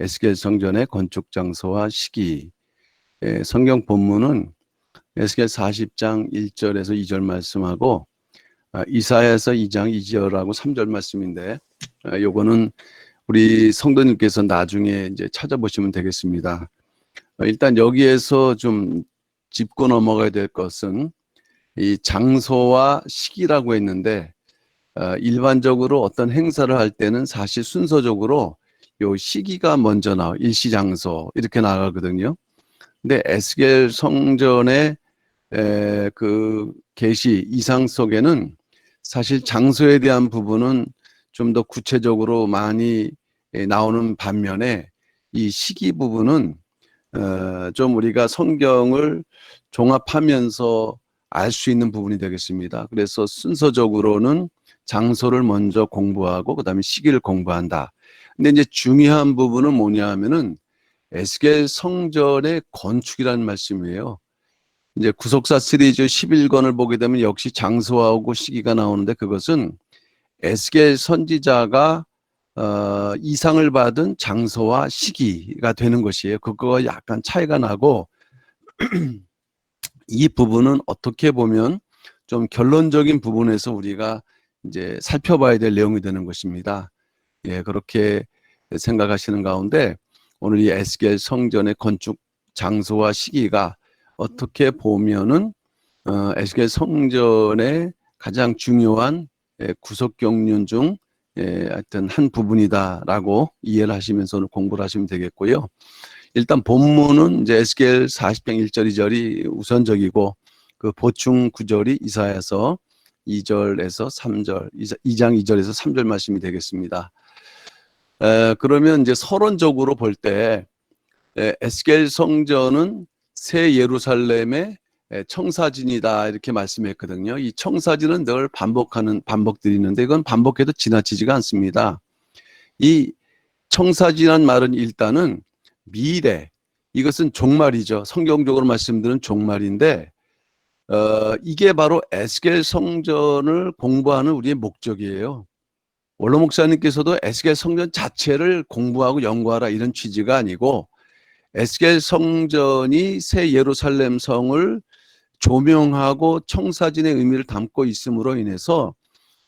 에스겔 성전의 건축 장소와 시기. 예, 성경 본문은 에스겔 40장 1절에서 2절 말씀하고 아, 이사야서 2장 2절하고 3절 말씀인데 아, 요거는 우리 성도님께서 나중에 이제 찾아보시면 되겠습니다. 어, 일단 여기에서 좀 짚고 넘어가야 될 것은 이 장소와 시기라고 했는데 어, 일반적으로 어떤 행사를 할 때는 사실 순서적으로 요 시기가 먼저 나와 일시장소 이렇게 나가거든요. 근데 에스겔 성전의 에, 그 계시 이상 속에는 사실 장소에 대한 부분은 좀 더 구체적으로 많이 에, 나오는 반면에 이 시기 부분은 어, 좀 우리가 성경을 종합하면서 알 수 있는 부분이 되겠습니다. 그래서 순서적으로는 장소를 먼저 공부하고 그다음에 시기를 공부한다. 근데 이제 중요한 부분은 뭐냐 하면은 에스겔 성전의 건축이라는 말씀이에요. 이제 구속사 시리즈 11권을 보게 되면 역시 장소하고 시기가 나오는데 그것은 에스겔 선지자가 어, 이상을 받은 장소와 시기가 되는 것이에요. 그거가 약간 차이가 나고 이 부분은 어떻게 보면 좀 결론적인 부분에서 우리가 이제 살펴봐야 될 내용이 되는 것입니다. 예, 그렇게 생각하시는 가운데 오늘 이 에스겔 성전의 건축 장소와 시기가 어떻게 보면은 어, 에스겔 성전의 가장 중요한 예, 구속 경륜 중 예, 하여튼 한 부분이다라고 이해를 하시면서 오늘 공부를 하시면 되겠고요. 일단 본문은 이제 에스겔 40장 1절 2절이 우선적이고 그 보충 구절이 이사야서 2절에서 3절, 2장 2절에서 3절 말씀이 되겠습니다. 에, 그러면 이제 서론적으로 볼 때 에스겔 성전은 새 예루살렘의 에, 청사진이다 이렇게 말씀했거든요. 이 청사진은 늘 반복하는 반복드리는데 이건 반복해도 지나치지가 않습니다. 이 청사진한 말은 일단은 미래 이것은 종말이죠. 성경적으로 말씀드리는 종말인데 어, 이게 바로 에스겔 성전을 공부하는 우리의 목적이에요. 원로 목사님께서도 에스겔 성전 자체를 공부하고 연구하라 이런 취지가 아니고 에스겔 성전이 새 예루살렘 성을 조명하고 청사진의 의미를 담고 있음으로 인해서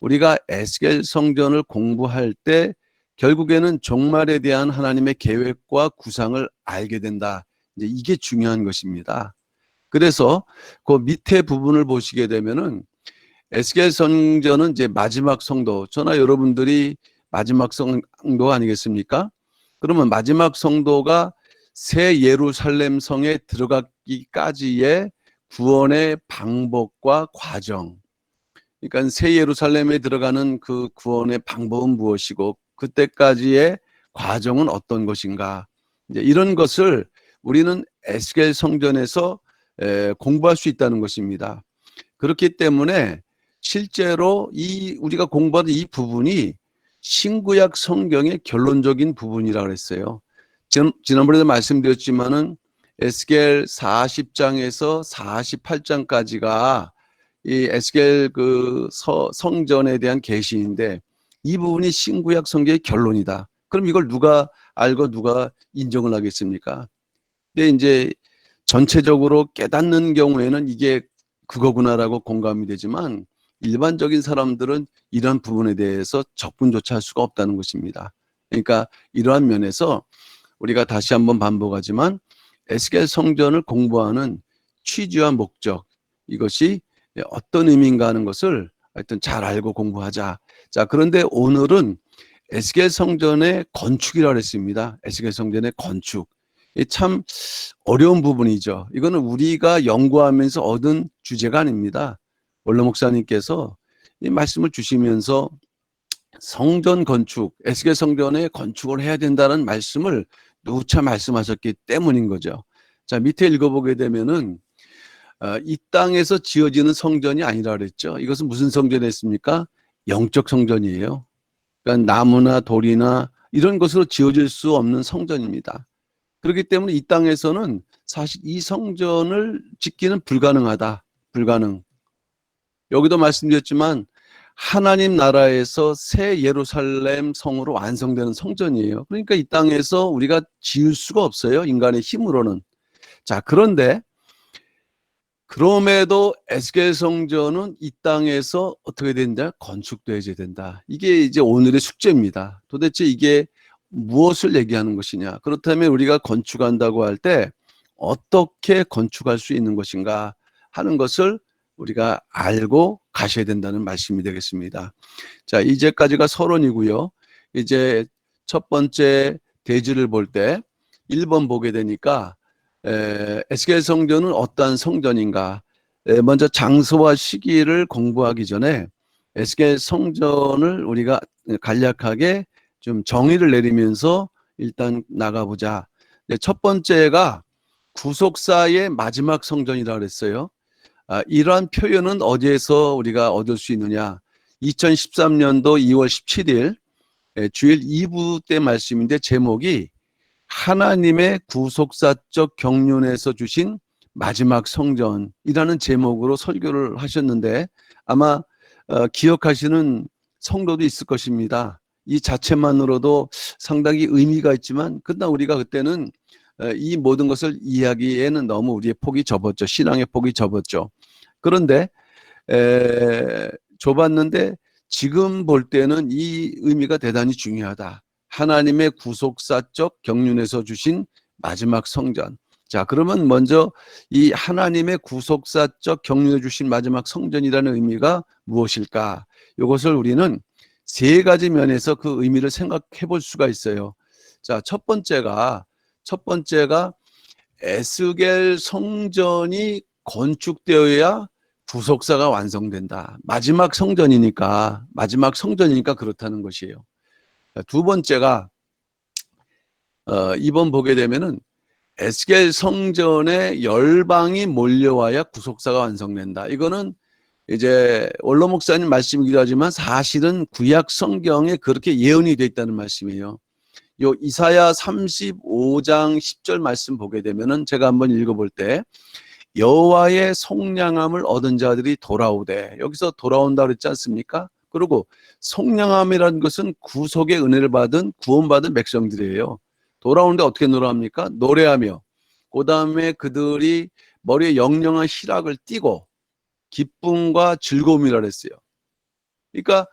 우리가 에스겔 성전을 공부할 때 결국에는 종말에 대한 하나님의 계획과 구상을 알게 된다. 이제 이게 중요한 것입니다. 그래서 그 밑에 부분을 보시게 되면은 에스겔 성전은 이제 마지막 성도, 저나 여러분들이 마지막 성도 아니겠습니까? 그러면 마지막 성도가 새 예루살렘 성에 들어가기까지의 구원의 방법과 과정. 그러니까 새 예루살렘에 들어가는 그 구원의 방법은 무엇이고 그때까지의 과정은 어떤 것인가. 이제 이런 것을 우리는 에스겔 성전에서 에, 공부할 수 있다는 것입니다. 그렇기 때문에 실제로 이 우리가 공부하는 이 부분이 신구약 성경의 결론적인 부분이라고 했어요. 지난번에도 말씀드렸지만은 에스겔 40장에서 48장까지가 이 에스겔 그 서, 성전에 대한 계시인데 이 부분이 신구약 성경의 결론이다. 그럼 이걸 누가 알고 누가 인정을 하겠습니까? 근데 이제 전체적으로 깨닫는 경우에는 이게 그거구나라고 공감이 되지만 일반적인 사람들은 이런 부분에 대해서 접근조차 할 수가 없다는 것입니다. 그러니까 이러한 면에서 우리가 다시 한번 반복하지만 에스겔 성전을 공부하는 취지와 목적 이것이 어떤 의미인가 하는 것을 하여튼 잘 알고 공부하자. 자, 그런데 오늘은 에스겔 성전의 건축이라고 했습니다. 에스겔 성전의 건축. 참 어려운 부분이죠. 이거는 우리가 연구하면서 얻은 주제가 아닙니다. 원로 목사님께서 이 말씀을 주시면서 성전 건축, 에스겔 성전의 건축을 해야 된다는 말씀을 누차 말씀하셨기 때문인 거죠. 자, 밑에 읽어보게 되면은 어, 이 땅에서 지어지는 성전이 아니라 그랬죠. 이것은 무슨 성전이었습니까? 영적 성전이에요. 그러니까 나무나 돌이나 이런 것으로 지어질 수 없는 성전입니다. 그렇기 때문에 이 땅에서는 사실 이 성전을 짓기는 불가능하다. 불가능. 여기도 말씀드렸지만 하나님 나라에서 새 예루살렘 성으로 완성되는 성전이에요. 그러니까 이 땅에서 우리가 지을 수가 없어요. 인간의 힘으로는. 자, 그런데 그럼에도 에스겔 성전은 이 땅에서 어떻게 된다? 건축되어야 된다. 이게 이제 오늘의 숙제입니다. 도대체 이게 무엇을 얘기하는 것이냐? 그렇다면 우리가 건축한다고 할 때 어떻게 건축할 수 있는 것인가 하는 것을 우리가 알고 가셔야 된다는 말씀이 되겠습니다. 자, 이제까지가 서론이고요. 이제 첫 번째 대지를 볼 때 1번 보게 되니까 에, 에스겔 성전은 어떠한 성전인가? 에, 먼저 장소와 시기를 공부하기 전에 에스겔 성전을 우리가 간략하게 좀 정의를 내리면서 일단 나가보자. 네, 첫 번째가 구속사의 마지막 성전이라고 그랬어요. 아, 이러한 표현은 어디에서 우리가 얻을 수 있느냐? 2013년도 2월 17일 예, 주일 2부 때 말씀인데 제목이 하나님의 구속사적 경륜에서 주신 마지막 성전이라는 제목으로 설교를 하셨는데 아마 어, 기억하시는 성도도 있을 것입니다. 이 자체만으로도 상당히 의미가 있지만 그러나 우리가 그때는 어, 이 모든 것을 이야기에는 너무 우리의 폭이 접었죠. 신앙의 폭이 접었죠. 그런데 에, 좁았는데 지금 볼 때는 이 의미가 대단히 중요하다. 하나님의 구속사적 경륜에서 주신 마지막 성전. 자, 그러면 먼저 이 하나님의 구속사적 경륜에 주신 마지막 성전이라는 의미가 무엇일까? 이것을 우리는 세 가지 면에서 그 의미를 생각해 볼 수가 있어요. 자, 첫 번째가 첫 번째가 에스겔 성전이 건축되어야 구속사가 완성된다. 마지막 성전이니까 마지막 성전이니까 그렇다는 것이에요. 두 번째가 어, 이번 보게 되면은 에스겔 성전에 열방이 몰려와야 구속사가 완성된다. 이거는 이제 원로 목사님 말씀이기도 하지만 사실은 구약 성경에 그렇게 예언이 되어 있다는 말씀이에요. 요 이사야 35장 10절 말씀 보게 되면은 제가 한번 읽어볼 때 여호와의 속량함을 얻은 자들이 돌아오되 여기서 돌아온다 그랬지 않습니까? 그리고 속량함이라는 것은 구속의 은혜를 받은 구원받은 백성들이에요. 돌아오는데 어떻게 노래합니까? 노래하며 그 다음에 그들이 머리에 영영한 희락을 띠고 기쁨과 즐거움이라 그랬어요. 그러니까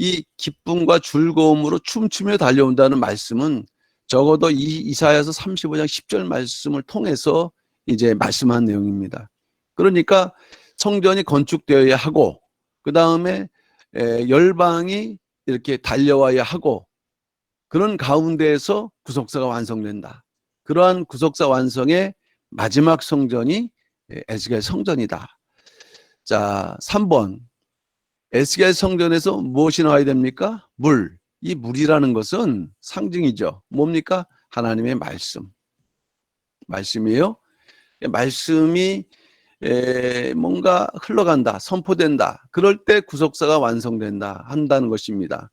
이 기쁨과 즐거움으로 춤추며 달려온다는 말씀은 적어도 이 이사야서 35장 10절 말씀을 통해서 이제 말씀한 내용입니다. 그러니까 성전이 건축되어야 하고 그 다음에 열방이 이렇게 달려와야 하고 그런 가운데에서 구속사가 완성된다. 그러한 구속사 완성의 마지막 성전이 에스겔 성전이다. 자, 3번. 에스겔 성전에서 무엇이 나와야 됩니까? 물. 이 물이라는 것은 상징이죠. 뭡니까? 하나님의 말씀. 말씀이에요. 말씀이 에, 뭔가 흘러간다, 선포된다. 그럴 때 구속사가 완성된다 한다는 것입니다.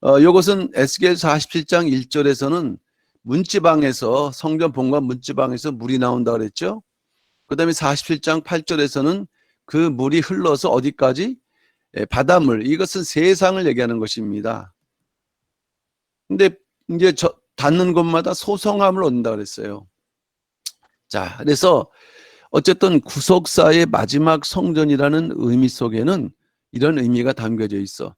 어, 이것은 에스겔 47장 1절에서는 문지방에서 성전 본관 문지방에서 물이 나온다 그랬죠. 그다음에 47장 8절에서는 그 물이 흘러서 어디까지 에, 바닷물 이것은 세상을 얘기하는 것입니다. 근데 이제 저, 닿는 곳마다 소성함을 얻는다 그랬어요. 자, 그래서 어쨌든 구속사의 마지막 성전이라는 의미 속에는 이런 의미가 담겨져 있어.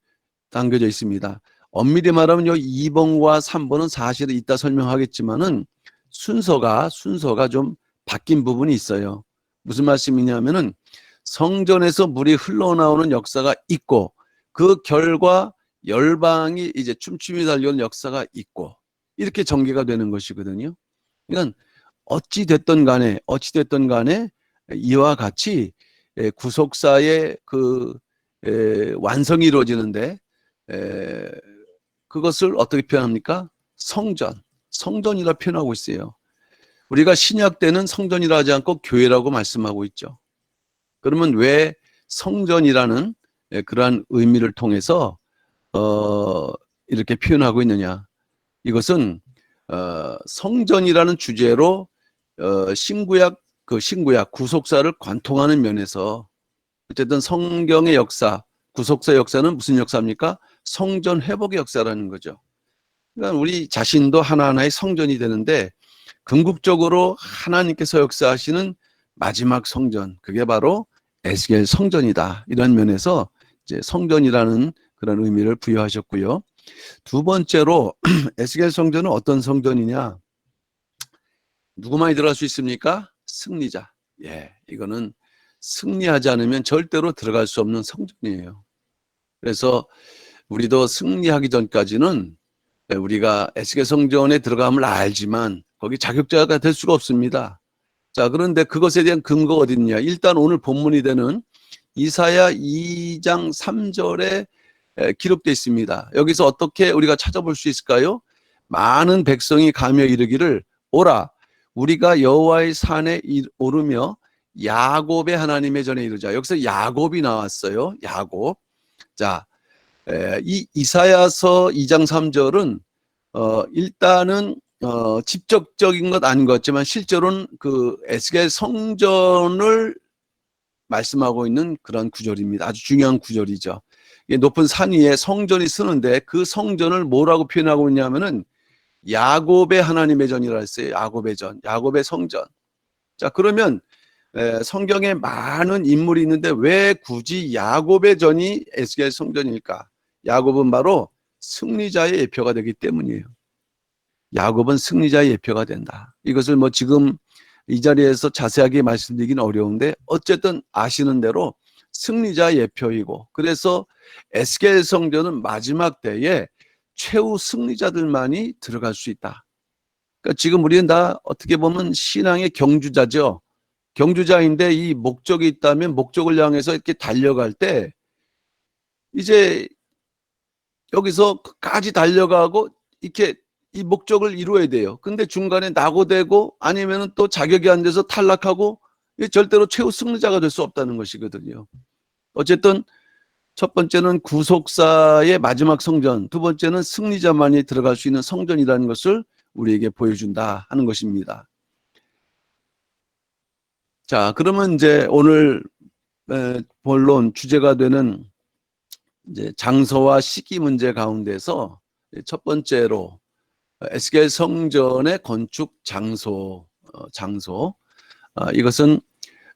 담겨져 있습니다. 엄밀히 말하면 요 2번과 3번은 사실은 이따 설명하겠지만은 순서가 순서가 좀 바뀐 부분이 있어요. 무슨 말씀이냐면은 성전에서 물이 흘러나오는 역사가 있고 그 결과 열방이 이제 춤춤이 달려온 역사가 있고 이렇게 전개가 되는 것이거든요. 그러니까 어찌 됐던 간에 어찌 됐던 간에 이와 같이 구속사의 그 완성이 이루어지는데 그것을 어떻게 표현합니까? 성전, 성전이라 표현하고 있어요. 우리가 신약 때는 성전이라 하지 않고 교회라고 말씀하고 있죠. 그러면 왜 성전이라는 그러한 의미를 통해서 어, 이렇게 표현하고 있느냐? 이것은 어, 성전이라는 주제로 어, 신구약 그 신구약 구속사를 관통하는 면에서 어쨌든 성경의 역사 구속사 역사는 무슨 역사입니까? 성전 회복의 역사라는 거죠. 그러니까 우리 자신도 하나하나의 성전이 되는데 궁극적으로 하나님께서 역사하시는 마지막 성전 그게 바로 에스겔 성전이다. 이런 면에서 이제 성전이라는 그런 의미를 부여하셨고요. 두 번째로 에스겔 성전은 어떤 성전이냐? 누구만이 들어갈 수 있습니까? 승리자. 예, 이거는 승리하지 않으면 절대로 들어갈 수 없는 성전이에요. 그래서 우리도 승리하기 전까지는 우리가 에스겔 성전에 들어감을 알지만 거기 자격자가 될 수가 없습니다. 자, 그런데 그것에 대한 근거가 어디 있냐? 일단 오늘 본문이 되는 이사야 2장 3절에 기록되어 있습니다. 여기서 어떻게 우리가 찾아볼 수 있을까요? 많은 백성이 가며 이르기를 오라 우리가 여호와의 산에 오르며 야곱의 하나님의 전에 이르자. 여기서 야곱이 나왔어요. 야곱. 자, 이 이사야서 2장 3절은 어 일단은 어 직접적인 것 아닌 것 같지만 실제로는 그 에스겔 성전을 말씀하고 있는 그런 구절입니다. 아주 중요한 구절이죠. 높은 산 위에 성전이 쓰는데 그 성전을 뭐라고 표현하고 있냐면은 야곱의 하나님의 전이라 했어요. 야곱의 전, 야곱의 성전. 자, 그러면 성경에 많은 인물이 있는데 왜 굳이 야곱의 전이 에스겔 성전일까? 야곱은 바로 승리자의 예표가 되기 때문이에요. 야곱은 승리자의 예표가 된다. 이것을 뭐 지금 이 자리에서 자세하게 말씀드리기는 어려운데 어쨌든 아시는 대로 승리자 예표이고 그래서 에스겔 성전은 마지막 때에 최후 승리자들만이 들어갈 수 있다. 그러니까 지금 우리는 다 어떻게 보면 신앙의 경주자죠. 경주자인데 이 목적이 있다면 목적을 향해서 이렇게 달려갈 때 이제 여기서 끝까지 달려가고 이렇게 이 목적을 이루어야 돼요. 근데 중간에 낙오되고 아니면은 또 자격이 안 돼서 탈락하고 절대로 최후 승리자가 될 수 없다는 것이거든요. 어쨌든 첫 번째는 구속사의 마지막 성전, 두 번째는 승리자만이 들어갈 수 있는 성전이라는 것을 우리에게 보여준다 하는 것입니다. 자, 그러면 이제 오늘 본론 주제가 되는 이제 장소와 시기 문제 가운데서 첫 번째로 에스겔 성전의 건축 장소 어, 장소 어, 이것은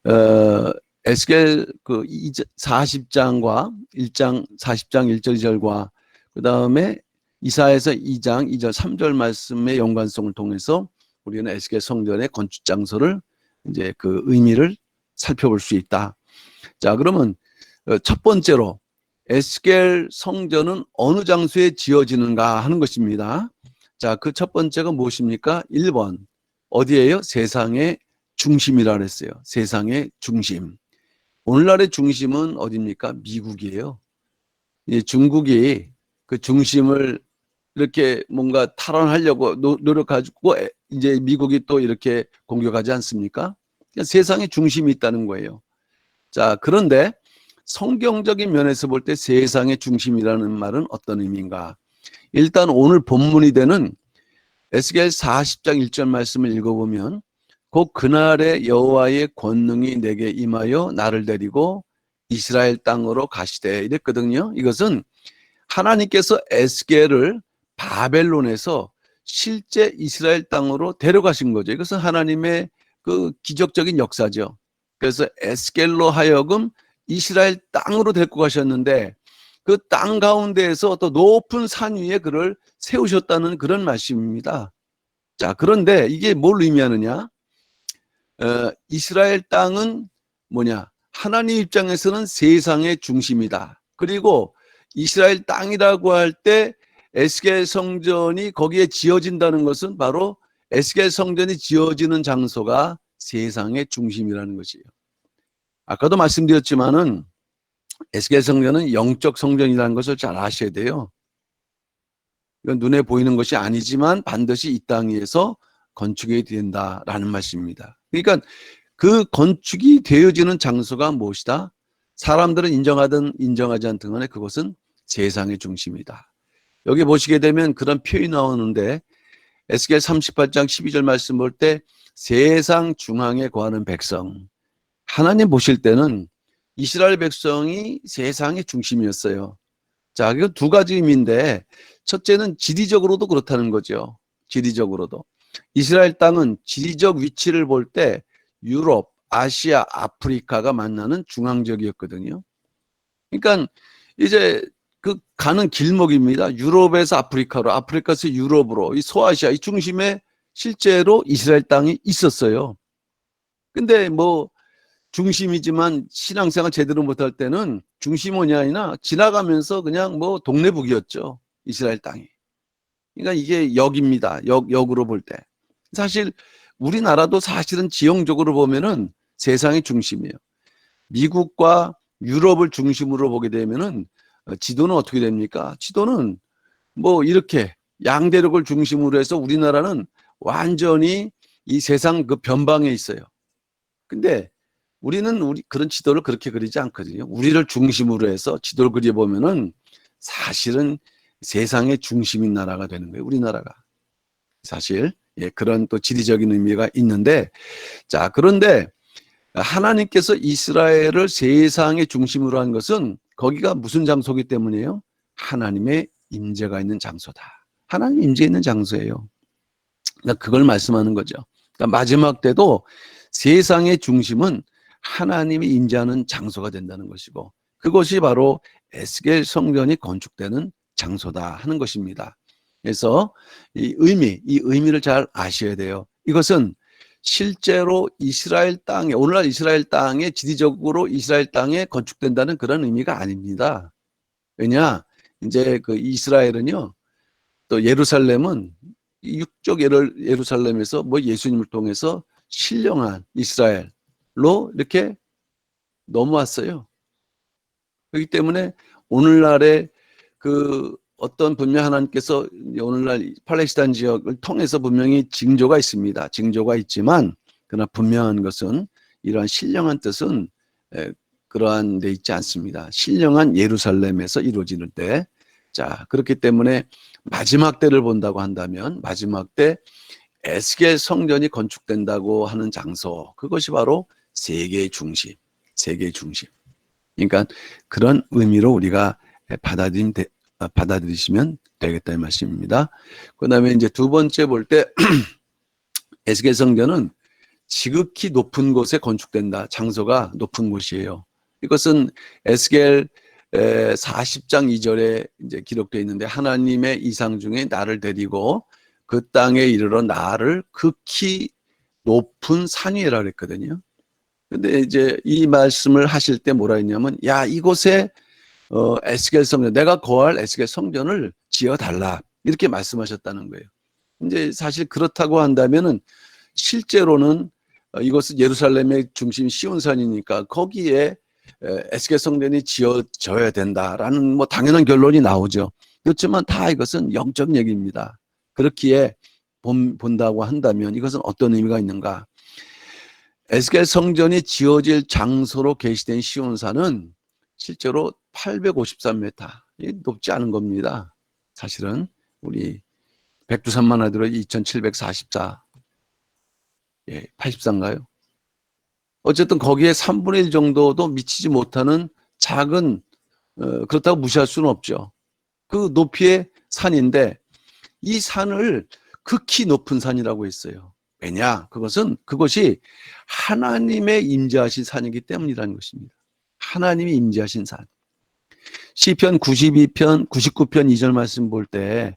어, 에스겔 그 40장과 1장 40장 1절 2절과 그 다음에 이사에서 2장 2절 3절 말씀의 연관성을 통해서 우리는 에스겔 성전의 건축 장소를 이제 그 의미를 살펴볼 수 있다. 자, 그러면 어, 첫 번째로 에스겔 성전은 어느 장소에 지어지는가 하는 것입니다. 자, 그 첫 번째가 무엇입니까? 1번. 어디에요? 세상의 중심이라 그랬어요. 세상의 중심. 오늘날의 중심은 어디입니까? 미국이에요. 이 중국이 그 중심을 이렇게 뭔가 탈환하려고 노력하고 이제 미국이 또 이렇게 공격하지 않습니까? 세상의 중심이 있다는 거예요. 자, 그런데 성경적인 면에서 볼 때 세상의 중심이라는 말은 어떤 의미인가? 일단 오늘 본문이 되는 에스겔 40장 1절 말씀을 읽어보면 곧 그날에 여호와의 권능이 내게 임하여 나를 데리고 이스라엘 땅으로 가시되 이랬거든요. 이것은 하나님께서 에스겔을 바벨론에서 실제 이스라엘 땅으로 데려가신 거죠. 이것은 하나님의 그 기적적인 역사죠. 그래서 에스겔로 하여금 이스라엘 땅으로 데리고 가셨는데 그 땅 가운데에서 또 높은 산 위에 그를 세우셨다는 그런 말씀입니다. 자, 그런데 이게 뭘 의미하느냐? 어, 이스라엘 땅은 뭐냐? 하나님 입장에서는 세상의 중심이다. 그리고 이스라엘 땅이라고 할 때 에스겔 성전이 거기에 지어진다는 것은 바로 에스겔 성전이 지어지는 장소가 세상의 중심이라는 것이에요. 아까도 말씀드렸지만은 에스겔 성전은 영적 성전이라는 것을 잘 아셔야 돼요. 이건 눈에 보이는 것이 아니지만 반드시 이땅 위에서 건축이 된다라는 말씀입니다. 그러니까 그 건축이 되어지는 장소가 무엇이다? 사람들은 인정하든 인정하지 않든 간에 그것은 세상의 중심이다. 여기 보시게 되면 그런 표현이 나오는데 에스겔 38장 12절 말씀 볼 때 세상 중앙에 거하는 백성 하나님 보실 때는 이스라엘 백성이 세상의 중심이었어요. 자, 이거 두 가지 의미인데 첫째는 지리적으로도 그렇다는 거죠. 지리적으로도. 이스라엘 땅은 지리적 위치를 볼 때 유럽, 아시아, 아프리카가 만나는 중앙적이었거든요. 그러니까 이제 그 가는 길목입니다. 유럽에서 아프리카로, 아프리카에서 유럽으로, 이 소아시아 이 중심에 실제로 이스라엘 땅이 있었어요. 근데 뭐 중심이지만 신앙생활 제대로 못할 때는 중심원이 아니라 지나가면서 그냥 뭐 동네북이었죠. 이스라엘 땅이. 그러니까 이게 역입니다. 역, 역으로 볼 때. 사실 우리나라도 사실은 지형적으로 보면은 세상의 중심이에요. 미국과 유럽을 중심으로 보게 되면은 어, 지도는 어떻게 됩니까? 지도는 뭐 이렇게 양대륙을 중심으로 해서 우리나라는 완전히 이 세상 그 변방에 있어요. 근데 우리는 우리 그런 지도를 그렇게 그리지 않거든요. 우리를 중심으로 해서 지도를 그려 보면은 사실은 세상의 중심인 나라가 되는 거예요. 우리나라가. 사실 예, 그런 또 지리적인 의미가 있는데 자 그런데 하나님께서 이스라엘을 세상의 중심으로 한 것은 거기가 무슨 장소기 때문이에요? 하나님의 임재가 있는 장소다. 하나님 임재 있는 장소예요. 그러니까 그걸 말씀하는 거죠. 그러니까 마지막 때도 세상의 중심은 하나님이 임재하는 장소가 된다는 것이고 그것이 바로 에스겔 성전이 건축되는 장소다 하는 것입니다. 그래서 이 의미, 이 의미를 잘 아셔야 돼요. 이것은 실제로 이스라엘 땅에 오늘날 이스라엘 땅에 지리적으로 이스라엘 땅에 건축된다는 그런 의미가 아닙니다. 왜냐? 이제 그 이스라엘은요. 또 예루살렘은 육적 예루살렘에서 뭐 예수님을 통해서 신령한 이스라엘 로 이렇게 넘어왔어요. 그렇기 때문에 오늘날의 그 어떤 분명 하나님께서 오늘날 팔레스타인 지역을 통해서 분명히 징조가 있습니다. 징조가 있지만 그러나 분명한 것은 이러한 신령한 뜻은 그러한 데 있지 않습니다. 신령한 예루살렘에서 이루어지는 때. 자, 그렇기 때문에 마지막 때를 본다고 한다면 마지막 때 에스겔 성전이 건축된다고 하는 장소 그것이 바로 세계의 중심, 세계의 중심. 그러니까 그런 의미로 우리가 받아들임 아, 받아들이시면 되겠다 이 말씀입니다. 그 다음에 이제 두 번째 볼 때 에스겔 성전은 지극히 높은 곳에 건축된다. 장소가 높은 곳이에요. 이것은 에스겔 40장 2절에 이제 기록되어 있는데 하나님의 이상 중에 나를 데리고 그 땅에 이르러 나를 극히 높은 산 위에라 그랬거든요. 근데 이제 이 말씀을 하실 때 뭐라 했냐면 야 이곳에 어, 에스겔 성전, 내가 거할 에스겔 성전을 지어 달라. 이렇게 말씀하셨다는 거예요. 이제 사실 그렇다고 한다면은 실제로는 어, 이것은 예루살렘의 중심 시온산이니까 거기에 에스겔 성전이 지어져야 된다라는 뭐 당연한 결론이 나오죠. 그렇지만 다 이것은 영적 얘기입니다. 그렇기에 본, 본다고 한다면 이것은 어떤 의미가 있는가? 에스겔 성전이 지어질 장소로 게시된 시온산은 실제로 853m. 높지 않은 겁니다. 사실은 우리 백두산만 하더라도 2744. 예, 84인가요? 어쨌든 거기에 3분의 1 정도도 미치지 못하는 작은 어, 그렇다고 무시할 수는 없죠. 그 높이의 산인데 이 산을 극히 높은 산이라고 했어요. 왜냐? 그것은 그것이 하나님의 임재하신 산이기 때문이라는 것입니다. 하나님이 임재하신 산. 시편 92편, 99편 2절 말씀 볼 때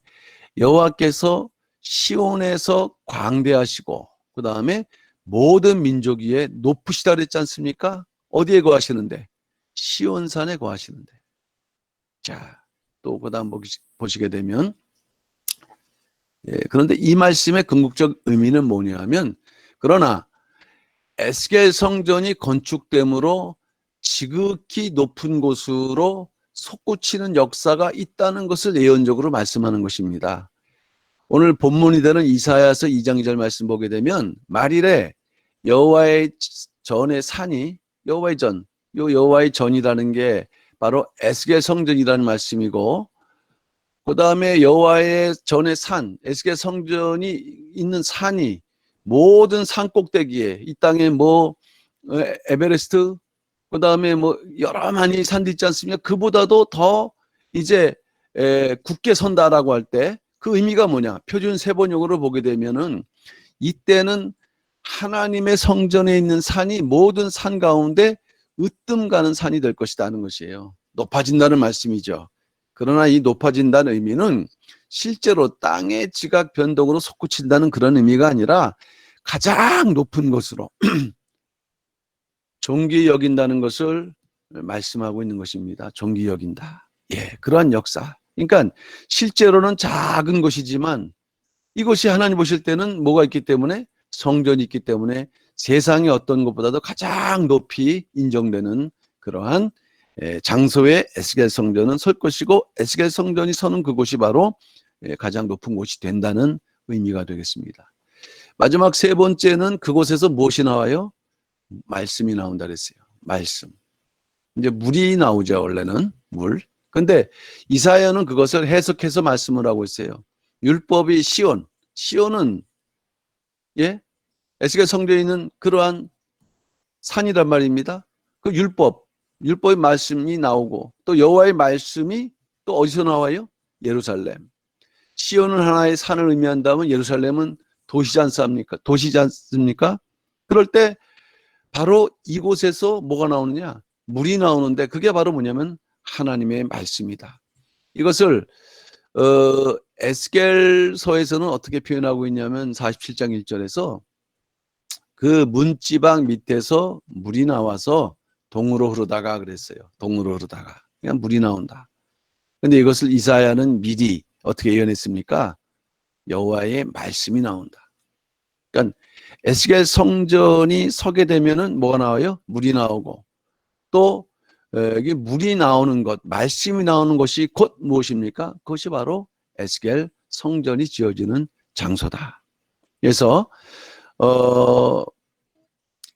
여호와께서 시온에서 광대하시고 그 다음에 모든 민족 위에 높으시다 그랬지 않습니까? 어디에 거하시는데? 시온산에 거하시는데. 자, 또 그다음 보시게 되면 예, 그런데 이 말씀의 궁극적 의미는 뭐냐면 그러나 에스겔 성전이 건축됨으로 지극히 높은 곳으로 솟구치는 역사가 있다는 것을 예언적으로 말씀하는 것입니다. 오늘 본문이 되는 이사야서 2장 2절 말씀 보게 되면 말일에 여호와의 전의 산이 여호와의 전, 요 여호와의 전이라는 게 바로 에스겔 성전이라는 말씀이고 그 다음에 여호와의 전의 산, 에스겔 성전이 있는 산이 모든 산 꼭대기에 이 땅에 뭐 에베레스트 그 다음에 뭐 여러 많이 산도 있지 않습니까? 그보다도 더 이제 에, 굳게 선다라고 할 때 그 의미가 뭐냐? 표준 세번역으로 보게 되면은 이때는 하나님의 성전에 있는 산이 모든 산 가운데 으뜸 가는 산이 될 것이다는 것이에요. 높아진다는 말씀이죠. 그러나 이 높아진다는 의미는 실제로 땅의 지각 변동으로 솟구친다는 그런 의미가 아니라 가장 높은 곳으로 종기 여긴다는 것을 말씀하고 있는 것입니다. 종기 여긴다. 예, 그러한 역사. 그러니까 실제로는 작은 것이지만 이것이 하나님 보실 때는 뭐가 있기 때문에 성전이 있기 때문에 세상의 어떤 것보다도 가장 높이 인정되는 그러한 예, 장소에 에스겔 성전은 설 것이고 에스겔 성전이 서는 그곳이 바로 예, 가장 높은 곳이 된다는 의미가 되겠습니다. 마지막 세 번째는 그곳에서 무엇이 나와요? 말씀이 나온다 그랬어요. 말씀. 이제 물이 나오죠, 원래는. 물. 근데 이사야는 그것을 해석해서 말씀을 하고 있어요. 율법이 시온. 시온은 예? 에스겔 성전에 있는 그러한 산이란 말입니다. 그 율법, 율법의 말씀이 나오고 또 여호와의 말씀이 또 어디서 나와요? 예루살렘. 시온은 하나의 산을 의미한다면 예루살렘은 도시지 않습니까? 도시지 않습니까? 그럴 때 바로 이곳에서 뭐가 나오느냐? 물이 나오는데 그게 바로 뭐냐면 하나님의 말씀이다. 이것을 어, 에스겔서에서는 어떻게 표현하고 있냐면 47장 1절에서 그 문지방 밑에서 물이 나와서 동으로 흐르다가 그랬어요. 동으로 흐르다가. 그냥 물이 나온다. 근데 이것을 이사야는 미리 어떻게 예언했습니까? 여호와의 말씀이 나온다. 그러니까 에스겔 성전이 서게 되면은 뭐가 나와요? 물이 나오고 또 여기 물이 나오는 것, 말씀이 나오는 것이 곧 무엇입니까? 그것이 바로 에스겔 성전이 지어지는 장소다. 그래서 어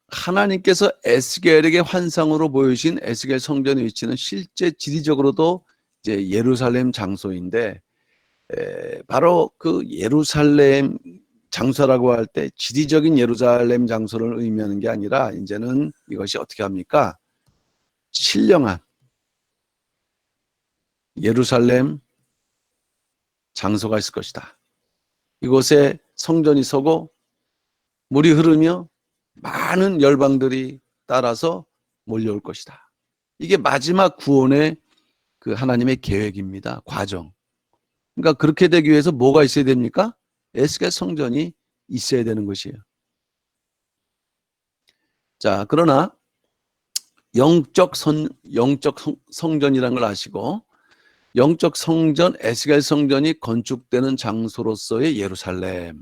하나님께서 에스겔에게 환상으로 보여주신 에스겔 성전의 위치는 실제 지리적으로도 이제 예루살렘 장소인데 에, 바로 그 예루살렘 장소라고 할 때 지리적인 예루살렘 장소를 의미하는 게 아니라 이제는 이것이 어떻게 합니까? 신령한 예루살렘 장소가 있을 것이다. 이곳에 성전이 서고 물이 흐르며 많은 열방들이 따라서 몰려올 것이다. 이게 마지막 구원의 그 하나님의 계획입니다. 과정. 그러니까 그렇게 되기 위해서 뭐가 있어야 됩니까? 에스겔 성전이 있어야 되는 것이에요. 자, 그러나 영적 선 영적 성 전이라는 걸 아시고 영적 성전 에스겔 성전이 건축되는 장소로서의 예루살렘.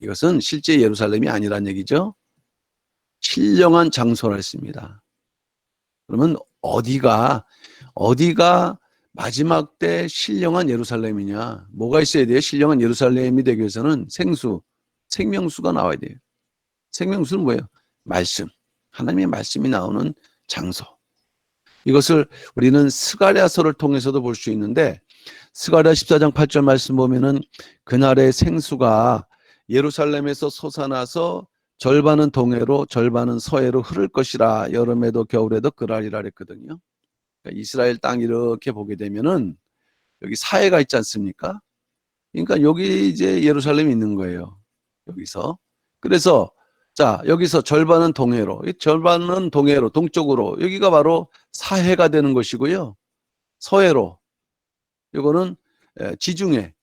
이것은 실제 예루살렘이 아니란 얘기죠. 신령한 장소라 했습니다. 그러면 어디가 어디가 마지막 때 신령한 예루살렘이냐? 뭐가 있어야 돼요? 신령한 예루살렘이 되기 위해서는 생수, 생명수가 나와야 돼요. 생명수는 뭐예요? 말씀. 하나님의 말씀이 나오는 장소. 이것을 우리는 스가랴서를 통해서도 볼 수 있는데 스가랴 14장 8절 말씀 보면은 그날의 생수가 예루살렘에서 솟아나서 절반은 동해로 절반은 서해로 흐를 것이라 여름에도 겨울에도 그러리라 그랬거든요. 그러니까 이스라엘 땅 이렇게 보게 되면은 여기 사해가 있지 않습니까? 그러니까 여기 이제 예루살렘이 있는 거예요. 여기서. 그래서 자, 여기서 절반은 동해로, 절반은 동해로, 동쪽으로, 여기가 바로 사해가 되는 것이고요. 서해로, 이거는 지중해,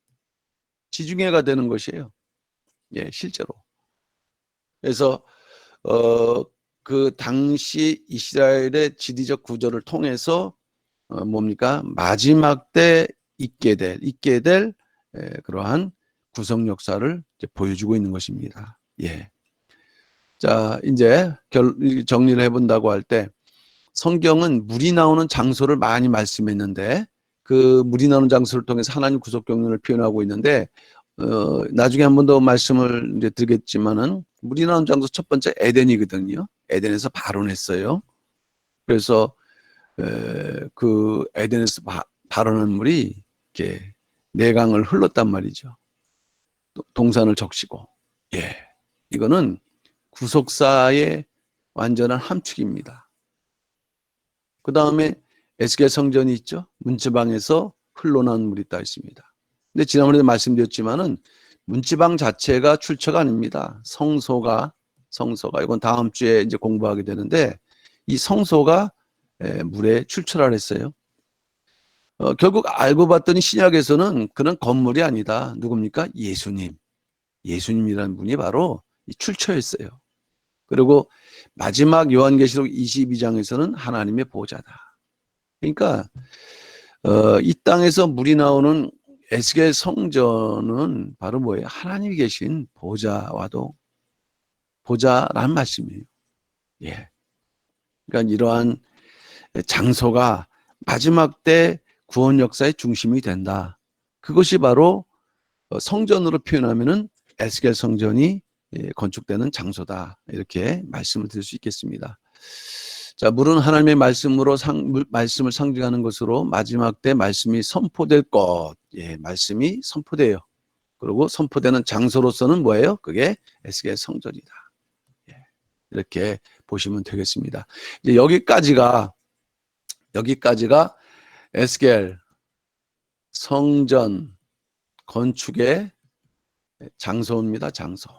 지중해가 되는 것이에요. 예, 실제로. 그래서, 어, 그 당시 이스라엘의 지리적 구조를 통해서, 어, 뭡니까? 마지막 때 있게 될, 있게 될, 에, 그러한 구성 역사를 보여주고 있는 것입니다. 예. 자, 이제 결, 정리를 해본다고 할 때 성경은 물이 나오는 장소를 많이 말씀했는데 그 물이 나오는 장소를 통해서 하나님 구속 경륜을 표현하고 있는데 어, 나중에 한 번 더 말씀을 이제 드리겠지만은 물이 나오는 장소 첫 번째 에덴이거든요. 에덴에서 발원했어요. 그래서 에, 그 에덴에서 바, 발원한 물이 이렇게 내강을 흘렀단 말이죠. 동산을 적시고 예, 이거는 구속사의 완전한 함축입니다. 그 다음에 에스겔 성전이 있죠. 문지방에서 흘러난 물이 있다 있습니다. 근데 지난번에 말씀드렸지만은 문지방 자체가 출처가 아닙니다. 성소가 성소가 이건 다음 주에 이제 공부하게 되는데 이 성소가 에, 물의 출처라 했어요. 어, 결국 알고 봤더니 신약에서는 그런 건물이 아니다. 누굽니까? 예수님. 예수님이라는 분이 바로 이 출처였어요. 그리고 마지막 요한계시록 22장에서는 하나님의 보좌다. 그러니까 어, 이 땅에서 물이 나오는 에스겔 성전은 바로 뭐예요? 하나님이 계신 보좌와도 보좌라는 말씀이에요. 예. 그러니까 이러한 장소가 마지막 때 구원 역사의 중심이 된다. 그것이 바로 어, 성전으로 표현하면은 에스겔 성전이 예, 건축되는 장소다. 이렇게 말씀을 드릴 수 있겠습니다. 자, 물은 하나님의 말씀으로 상, 물, 말씀을 상징하는 것으로 마지막 때 말씀이 선포될 것. 예, 말씀이 선포돼요. 그리고 선포되는 장소로서는 뭐예요? 그게 에스겔 성전이다. 예, 이렇게 보시면 되겠습니다. 이제 여기까지가 여기까지가 에스겔 성전 건축의 장소입니다. 장소.